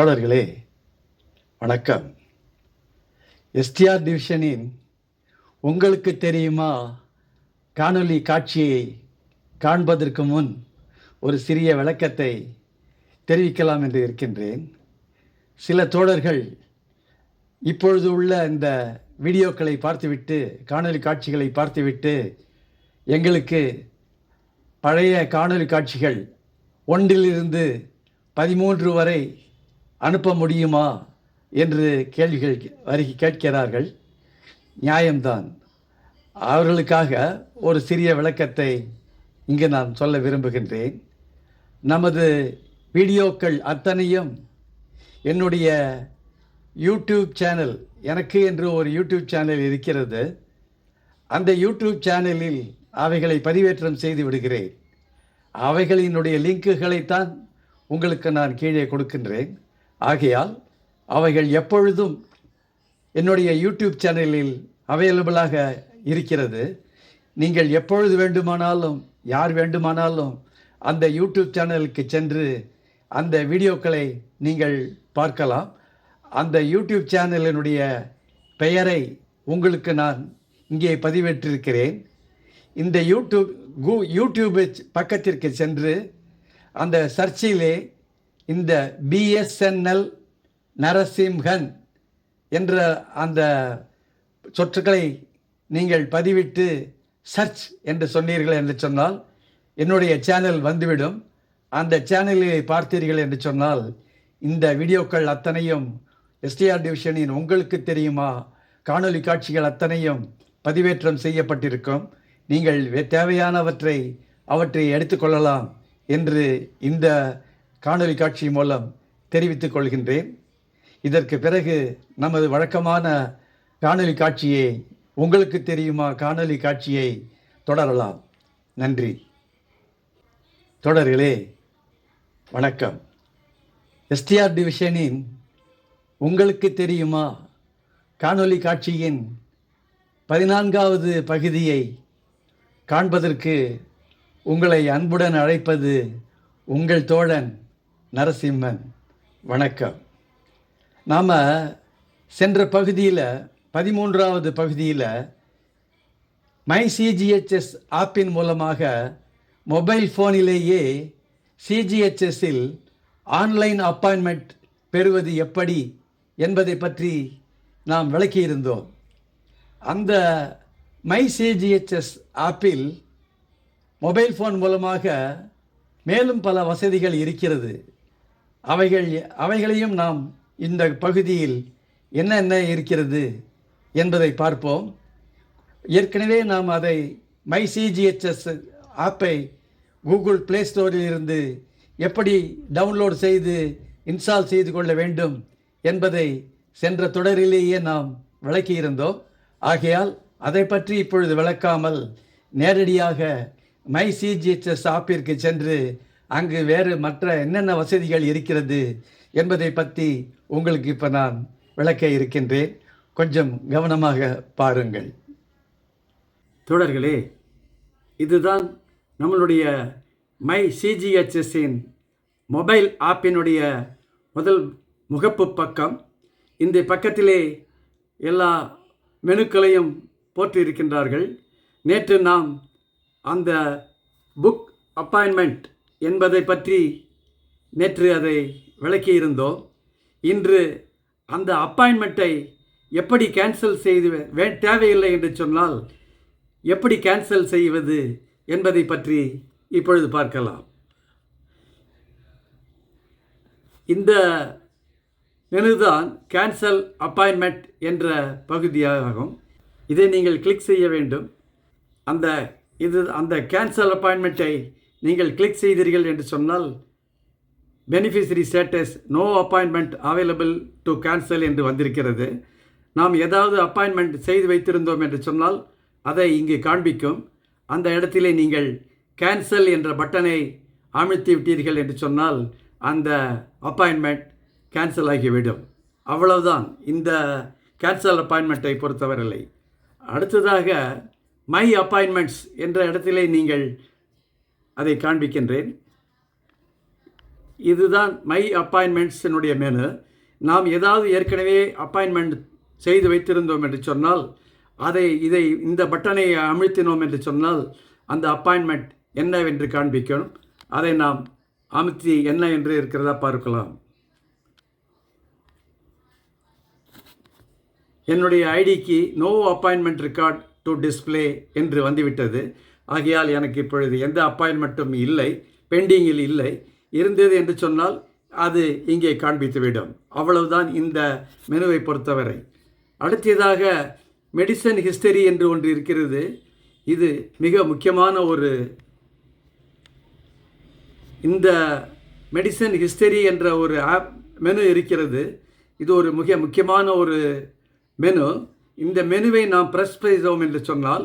தோழர்களே வணக்கம். எஸ்டிஆர் டிவிஷனின் உங்களுக்கு தெரியுமா காணொளி காட்சியை காண்பதற்கு முன் ஒரு சிறிய விளக்கத்தை தெரிவிக்கலாம் என்று இருக்கின்றேன். சில தோழர்கள் இப்பொழுது உள்ள இந்த வீடியோக்களை பார்த்துவிட்டு காணொலி காட்சிகளை பார்த்துவிட்டு எங்களுக்கு பழைய காணொலி காட்சிகள் ஒன்றிலிருந்து பதிமூன்று வரை அனுப்ப முடியுமா என்று கேள்விகள் வருகி கேட்கிறார்கள். நியாயம்தான். அவர்களுக்காக ஒரு சிறிய விளக்கத்தை இங்கு நான் சொல்ல விரும்புகின்றேன். நமது வீடியோக்கள் அத்தனையும் என்னுடைய யூடியூப் சேனல் எனக்கு என்று ஒரு யூடியூப் சேனல் இருக்கிறது. அந்த யூடியூப் சேனலில் அவைகளை பதிவேற்றம் செய்து விடுகிறேன். அவைகளினுடைய லிங்குகளைத்தான் உங்களுக்கு நான் கீழே கொடுக்கின்றேன். ஆகையால் அவைகள் எப்பொழுதும் என்னுடைய யூடியூப் சேனலில் அவைலபிளாக இருக்கிறது. நீங்கள் எப்பொழுது வேண்டுமானாலும் யார் வேண்டுமானாலும் அந்த யூடியூப் சேனலுக்கு சென்று அந்த வீடியோக்களை நீங்கள் பார்க்கலாம். அந்த யூடியூப் சேனலினுடைய பெயரை உங்களுக்கு நான் இங்கே பதிவேற்றிருக்கிறேன். இந்த யூடியூப் கூ யூடியூப் பக்கத்திற்கு சென்று அந்த சர்ச்சிலே இந்த பிஎஸ்என்எல் நரசிம்ஹன் என்ற அந்த சொற்றுக்களை நீங்கள் பதிவிட்டு சர்ச் என்று சொன்னீர்கள் என்று சொன்னால் என்னுடைய சேனல் வந்துவிடும். அந்த சேனலை பார்த்தீர்கள் என்று சொன்னால் இந்த வீடியோக்கள் அத்தனையும் எஸ்டிஆர் டிவிஷனின் உங்களுக்கு தெரியுமா? காணொலி காட்சிகள் அத்தனையும் பதிவேற்றம் செய்யப்பட்டிருக்கும். நீங்கள் வே- தேவையானவற்றை அவற்றை எடுத்துக்கொள்ளலாம் என்று இந்த காணொலி காட்சி மூலம் தெரிவித்துக் கொள்கின்றேன். இதற்கு பிறகு நமது வழக்கமான காணொலி காட்சியை உங்களுக்கு தெரியுமா? காணொலி காட்சியை தொடரலாம். நன்றி. தொடர்களே வணக்கம். எஸ்டிஆர் டிவிஷனின் உங்களுக்கு தெரியுமா? காணொலி காட்சியின் பதினான்காவது பகுதியை காண்பதற்கு உங்களை அன்புடன் அழைப்பது உங்கள் தோழன் நரசிம்மன் வணக்கம். நாம் சென்ற பகுதியில் பதிமூன்றாவது பகுதியில் மை சிஜிஹெச்எஸ் ஆப்பின் மூலமாக மொபைல் ஃபோனிலேயே சிஜிஹெச்எஸ்ஸில் ஆன்லைன் அப்பாயின்மெண்ட் பெறுவது எப்படி என்பதை பற்றி நாம் விளக்கியிருந்தோம். அந்த மை சிஜிஹெச்எஸ் ஆப்பில் மொபைல் ஃபோன் மூலமாக மேலும் பல வசதிகள் இருக்கிறது. அவைகள் அவைகளையும் நாம் இந்த பகுதியில் என்னென்ன இருக்கிறது என்பதை பார்ப்போம். ஏற்கனவே நாம் அதை மை சிஜிஹெச்எஸ் ஆப்பை கூகுள் ப்ளே ஸ்டோரில் இருந்து எப்படி டவுன்லோட் செய்து இன்ஸ்டால் செய்து கொள்ள வேண்டும் என்பதை சென்ற தொடரிலேயே நாம் விளக்கியிருந்தோம் ஆகையால் அதை பற்றி இப்பொழுது விளக்காமல் நேரடியாக மை சிஜிஹெச்எஸ் ஆப்பிற்கு சென்று அங்கு வேறு மற்ற என்னென்ன வசதிகள் இருக்கிறது என்பதை பற்றி உங்களுக்கு இப்போ நான் விளக்க இருக்கின்றேன். கொஞ்சம் கவனமாக பாருங்கள். தோழர்களே இதுதான் நம்மளுடைய மை சிஜிஹெச்எஸ்ஸின் மொபைல் ஆப்பினுடைய முதல் முகப்பு பக்கம். இந்த பக்கத்திலே எல்லா மெனுக்களையும் போட்டிருக்கின்றார்கள் நேற்று நாம் அந்த புக் அப்பாயின்மெண்ட் என்பதை பற்றி நேற்று அதை விளக்கியிருந்தோம். இன்று அந்த அப்பாயின்மெண்ட்டை எப்படி கேன்சல் செய்து வே தேவையில்லை என்று சொன்னால் எப்படி கேன்சல் செய்வது என்பதை பற்றி இப்பொழுது பார்க்கலாம். இந்த மெனுதான் கேன்சல் அப்பாயின்மெண்ட் என்ற பகுதியாகும். இதை நீங்கள் கிளிக் செய்ய வேண்டும். அந்த இது அந்த கேன்சல் அப்பாயின்மெண்ட்டை நீங்கள் கிளிக் செய்தீர்கள் என்று சொன்னால் beneficiary status no appointment available to cancel என்று வந்திருக்கிறது. நாம் ஏதாவது அப்பாயின்மெண்ட் செய்து வைத்திருந்தோம் என்று சொன்னால் அதை இங்கு காண்பிக்கும். அந்த இடத்திலே நீங்கள் கேன்சல் என்ற பட்டனை அழுத்தி விட்டீர்கள் என்று சொன்னால் அந்த அப்பாயின்மெண்ட் கேன்சல் ஆகிவிடும். அவ்வளவுதான். இந்த கேன்சல் அப்பாயின்மெண்ட்டை பொறுத்தவரையில்லை அடுத்ததாக மை அப்பாயின்மெண்ட்ஸ் என்ற இடத்திலே நீங்கள் அதை காண்பிக்கின்றேன். இதுதான் மை அப்பாயின்மெண்ட்ஸினுடைய மெனு நாம் ஏதாவது ஏற்கனவே அப்பாயின்மெண்ட் செய்து வைத்திருந்தோம் என்று சொன்னால் அதை இதை இந்த பட்டனை அழுத்தினோம் என்று சொன்னால் அந்த அப்பாயின்மெண்ட் என்னவென்று காண்பிக்கணும். அதை நாம் அமுத்தி என்ன என்று இருக்கிறதா பார்க்கலாம். என்னுடைய ஐடிக்கு no appointment record to display என்று வந்துவிட்டது. ஆகையால் எனக்கு இப்பொழுது எந்த அப்பாயின்மெண்ட்டும் இல்லை பெண்டிங்கில் இல்லை. இருந்தது என்று சொன்னால் அது இங்கே காண்பித்துவிடும். அவ்வளவுதான் இந்த மெனுவை பொறுத்தவரை. அடுத்ததாக மெடிசன் ஹிஸ்டரி என்று ஒன்று இருக்கிறது. இது மிக முக்கியமான ஒரு இந்த மெடிசன் ஹிஸ்டரி என்ற ஒரு ஆப் மெனு இருக்கிறது. இது ஒரு மிக முக்கியமான ஒரு மெனு. இந்த மெனுவை நாம் ப்ரெஸ் செய்தோம் என்று சொன்னால்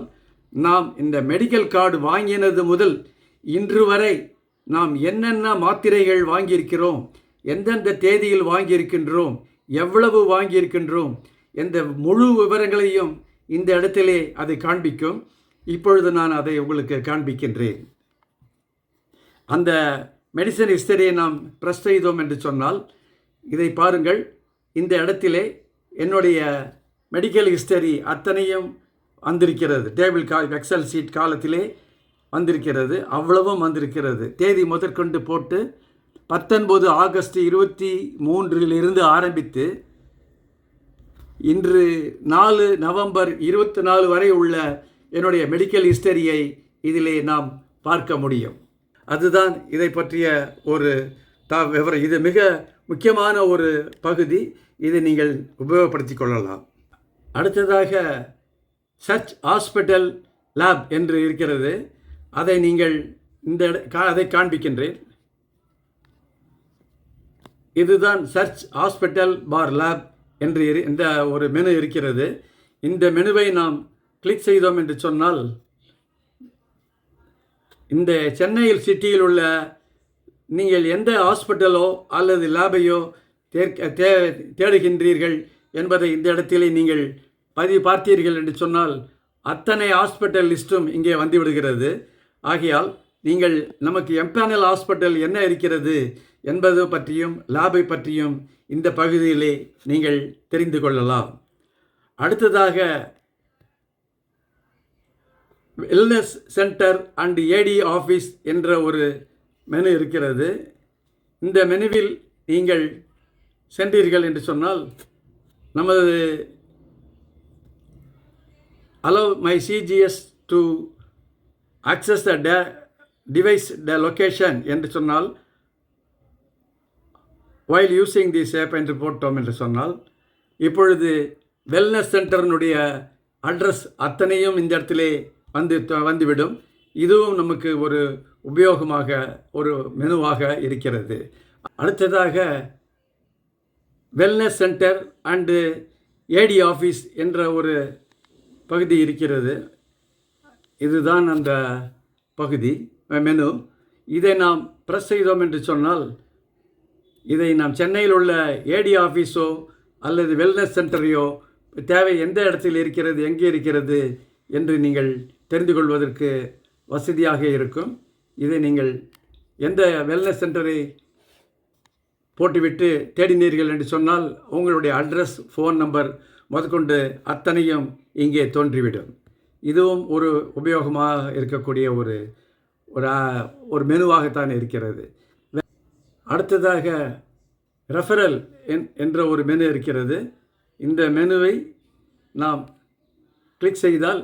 நாம் இந்த மெடிக்கல் கார்டு வாங்கினது முதல் இன்று வரை நாம் என்னென்ன மாத்திரைகள் வாங்கியிருக்கிறோம் எந்தெந்த தேதியில் வாங்கியிருக்கின்றோம் எவ்வளவு வாங்கியிருக்கின்றோம் எந்த முழு விவரங்களையும் இந்த இடத்திலே அது காண்பிக்கும். இப்பொழுது நான் அதை உங்களுக்கு காண்பிக்கின்றேன். அந்த மெடிசன் ஹிஸ்டரியை நாம் ப்ரெஸ் செய்தோம் என்று சொன்னால் இதை பாருங்கள். இந்த இடத்திலே என்னுடைய மெடிக்கல் ஹிஸ்டரி அத்தனையும் வந்திருக்கிறது. டேபிள் கா எக்ஸல் சீட் காலத்திலே வந்திருக்கிறது. அவ்வளவும் வந்திருக்கிறது. தேதி முதற்கொண்டு போட்டு பத்தொன்பது ஆகஸ்ட் இருபத்தி மூன்றிலிருந்து ஆரம்பித்து இன்று நாலு நவம்பர் இருபத்தி நாலு வரை உள்ள என்னுடைய மெடிக்கல் ஹிஸ்டரியை இதிலே நாம் பார்க்க முடியும். அதுதான் இதை பற்றிய ஒரு த விவரம். இது மிக முக்கியமான ஒரு பகுதி. இதை நீங்கள் உபயோகப்படுத்திக் கொள்ளலாம். அடுத்ததாக சர்ச் ஹாஸ்பிட்டல் லேப் என்று இருக்கிறது. அதை நீங்கள் இந்த இட- கா- அதை காண்பிக்கின்றேன் இதுதான் சர்ச் ஹாஸ்பிட்டல் பார் லேப் என்று இரு- இந்த ஒரு மெனு இருக்கிறது. இந்த மெனுவை நாம் கிளிக் செய்தோம் என்று சொன்னால் இந்த சென்னையில் சிட்டியில் உள்ள நீங்கள் எந்த ஹாஸ்பிட்டலோ அல்லது லேபையோ தேர்க்க தே தேடுகின்றீர்கள் என்பதை இந்த இடத்திலே நீங்கள் பதிவு பார்த்தீர்கள் என்று சொன்னால் அத்தனை ஹாஸ்பிட்டல் லிஸ்ட்டும் இங்கே வந்துவிடுகிறது. ஆகையால் நீங்கள் நமக்கு எம்பேனல் ஹாஸ்பிட்டல் என்ன இருக்கிறது என்பது பற்றியும் லேபை பற்றியும் இந்த பகுதியிலே நீங்கள் தெரிந்து கொள்ளலாம். அடுத்ததாக wellness centre and AD office என்ற ஒரு மெனு இருக்கிறது. இந்த மெனுவில் நீங்கள் சென்றீர்கள் என்று சொன்னால் நமது allow my CGS to access the da- device the location என்று சொன்னால் வைல் யூஸிங் தி சேப் என்று போட்டோம் என்று சொன்னால் இப்பொழுது வெல்னஸ் சென்டரினுடைய அட்ரஸ் அத்தனையும் இந்த இடத்திலே வந்து வந்துவிடும். இதுவும் நமக்கு ஒரு உபயோகமாக ஒரு மெனுவாக இருக்கிறது. அடுத்ததாக wellness centre and AD office என்ற ஒரு பகுதி இருக்கிறது. இதுதான் அந்த பகுதி. மெனு இதை நாம் ப்ரெஸ் செய்தோம் என்று சொன்னால் இதை நாம் சென்னையில் உள்ள ஏடி ஆஃபீஸோ அல்லது வெல்னஸ் சென்டரையோ தேவை எந்த இடத்தில் இருக்கிறது எங்கே இருக்கிறது என்று நீங்கள் தெரிந்து கொள்வதற்கு வசதியாக இருக்கும். இதை நீங்கள் எந்த வெல்னஸ் சென்டரை போட்டுவிட்டு தேடினீர்கள் என்று சொன்னால் உங்களுடைய அட்ரஸ் ஃபோன் நம்பர் முதற்கொண்டு அத்தனையும் இங்கே தோன்றிவிடும். இதுவும் ஒரு உபயோகமாக இருக்கக்கூடிய ஒரு ஒரு ஒரு மெனுவாகத்தான் இருக்கிறது. அடுத்ததாக ரெஃபரல் என் என்ற ஒரு மெனு இருக்கிறது. இந்த மெனுவை நாம் கிளிக் செய்தால்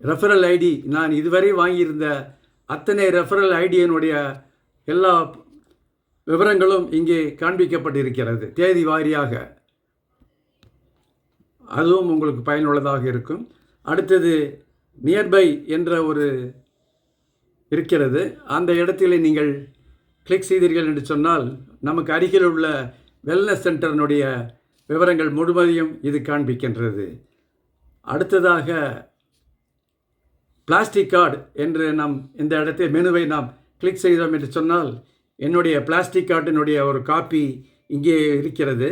ரெஃபரல் ஐடி நான் இதுவரை வாங்கியிருந்த அத்தனை ரெஃபரல் ஐடியினுடைய எல்லா விவரங்களும் இங்கே காண்பிக்கப்பட்டிருக்கிறது. தேதி வாரியாக அதுவும் உங்களுக்கு பயனுள்ளதாக இருக்கும். அடுத்தது நியர்பை என்ற ஒரு இருக்கிறது. அந்த இடத்திலே நீங்கள் கிளிக் செய்தீர்கள் என்று சொன்னால் நமக்கு அருகில் உள்ள வெல்னஸ் சென்டரினுடைய விவரங்கள் முழுவதையும் இது காண்பிக்கின்றது. அடுத்ததாக பிளாஸ்டிக் கார்டு என்று நாம் இந்த இடத்தில் மெனுவை நாம் கிளிக் செய்தோம் என்று சொன்னால் என்னுடைய பிளாஸ்டிக் கார்டினுடைய ஒரு காப்பி இங்கே இருக்கிறது.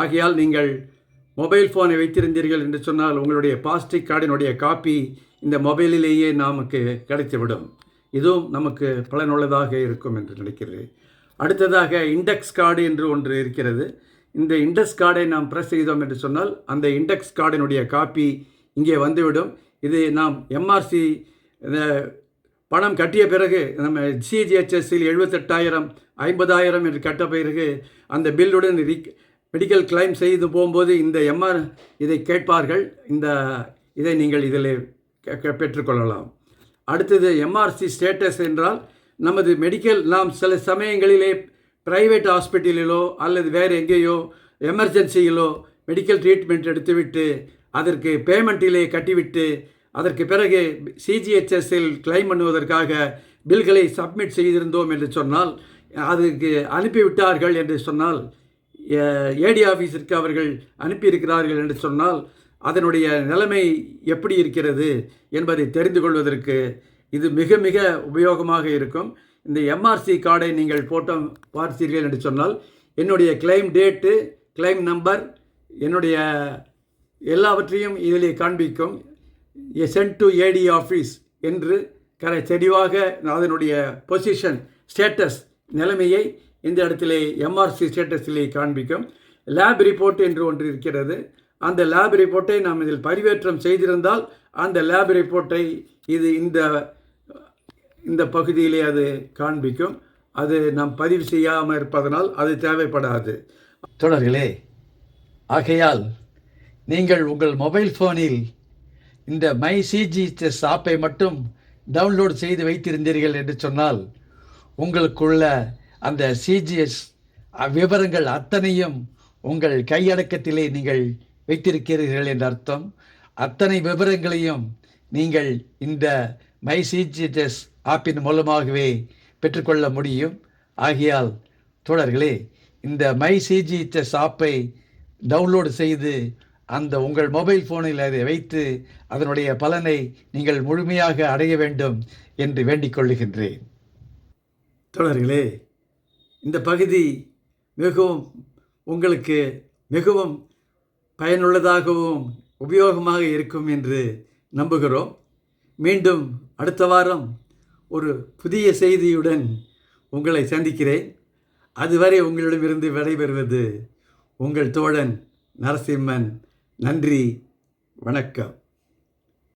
ஆகையால் நீங்கள் மொபைல் ஃபோனை வைத்திருந்தீர்கள் என்று சொன்னால் உங்களுடைய பிளாஸ்டிக் கார்டினுடைய காப்பி இந்த மொபைலிலேயே நமக்கு கிடைத்துவிடும். இதுவும் நமக்கு பலனுள்ளதாக இருக்கும் என்று நினைக்கிறேன். அடுத்ததாக இண்டெக்ஸ் கார்டு என்று ஒன்று இருக்கிறது. இந்த இண்டெக்ஸ் கார்டை நாம் ப்ரெஸ் செய்தோம் என்று சொன்னால் அந்த இண்டெக்ஸ் கார்டினுடைய காப்பி இங்கே வந்துவிடும். இது நாம் எம்ஆர்சி பணம் கட்டிய பிறகு நம்ம சிஜிஹெச்எஸ்சில் எழுபத்தெட்டாயிரம் ஐம்பதாயிரம் என்று கட்ட பிறகு அந்த பில்லுடன் மெடிக்கல் கிளைம் செய்து போகும்போது இந்த எம்ஆர் இதை கேட்பார்கள். இந்த இதை நீங்கள் இதில் பெற்றுக்கொள்ளலாம். அடுத்தது எம்ஆர்சி ஸ்டேட்டஸ் என்றால் நமது மெடிக்கல் நாம் சில சமயங்களிலே பிரைவேட் ஹாஸ்பிட்டலிலோ அல்லது வேறு எங்கேயோ எமர்ஜென்சியிலோ மெடிக்கல் ட்ரீட்மெண்ட் எடுத்துவிட்டு அதற்கு பேமெண்ட்டிலே கட்டிவிட்டு அதற்கு பிறகு சிஜிஹெச்எஸ்ஸில் கிளைம் பண்ணுவதற்காக பில்களை சப்மிட் செய்திருந்தோம் என்று சொன்னால் அதுக்கு அனுப்பிவிட்டார்கள் என்று சொன்னால் ஏடி ஆஃபீஸிற்கு அவர்கள் அனுப்பியிருக்கிறார்கள் என்று சொன்னால் அதனுடைய நிலைமை எப்படி இருக்கிறது என்பதை தெரிந்து கொள்வதற்கு இது மிக மிக உபயோகமாக இருக்கும். இந்த எம்ஆர்சி கார்டை நீங்கள் போட்டோ பார்த்தீர்கள் என்று சொன்னால் என்னுடைய கிளைம் டேட்டு கிளைம் நம்பர் என்னுடைய எல்லாவற்றையும் இதிலே காண்பிக்கும். சென்ட் டு ஏடி ஆஃபீஸ் என்று கரை தெளிவாக அதனுடைய பொசிஷன் ஸ்டேட்டஸ் நிலைமையை இந்த இடத்திலே எம்ஆர்சி ஸ்டேட்டஸிலே காண்பிக்கும். லேப் ரிப்போர்ட் என்று ஒன்று இருக்கிறது. அந்த லேப் ரிப்போர்ட்டை நாம் இதில் பரிவேற்றம் செய்திருந்தால் அந்த லேப் ரிப்போர்ட்டை இது இந்த இந்த பகுதியிலே அது காண்பிக்கும். அது நாம் பதிவு செய்யாமல் இருப்பதனால் அது தேவைப்படாது. தொடர்களே ஆகையால் நீங்கள் உங்கள் மொபைல் ஃபோனில் இந்த மை சிஜிஎஸ் ஆப்பை மட்டும் டவுன்லோட் செய்து வைத்திருந்தீர்கள் என்று சொன்னால் உங்களுக்குள்ள அந்த சிஜிஎஸ் விவரங்கள் அத்தனையும் உங்கள் கையடக்கத்திலே நீங்கள் வைத்திருக்கிறீர்கள் என்ற அர்த்தம். அத்தனை விவரங்களையும் நீங்கள் இந்த மை சிஜிஎஸ் ஆப்பின் மூலமாகவே பெற்றுக்கொள்ள முடியும். ஆகையால் தோழர்களே இந்த மை சிஜிஎஸ் ஆப்பை டவுன்லோடு செய்து அந்த உங்கள் மொபைல் ஃபோனில் அதை வைத்து அதனுடைய பலனை நீங்கள் முழுமையாக அடைய வேண்டும் என்று வேண்டிக் கொள்ளுகின்றேன் தோழர்களே இந்த பகுதி மிகவும் உங்களுக்கு மிகவும் பயனுள்ளதாகவும் உபயோகமாக இருக்கும் என்று நம்புகிறோம். மீண்டும் அடுத்த வாரம் ஒரு புதிய செய்தியுடன் உங்களை சந்திக்கிறேன். அதுவரை உங்களிடமிருந்து விடைபெறுவது உங்கள் தோழன் நரசிம்மன். நன்றி வணக்கம்.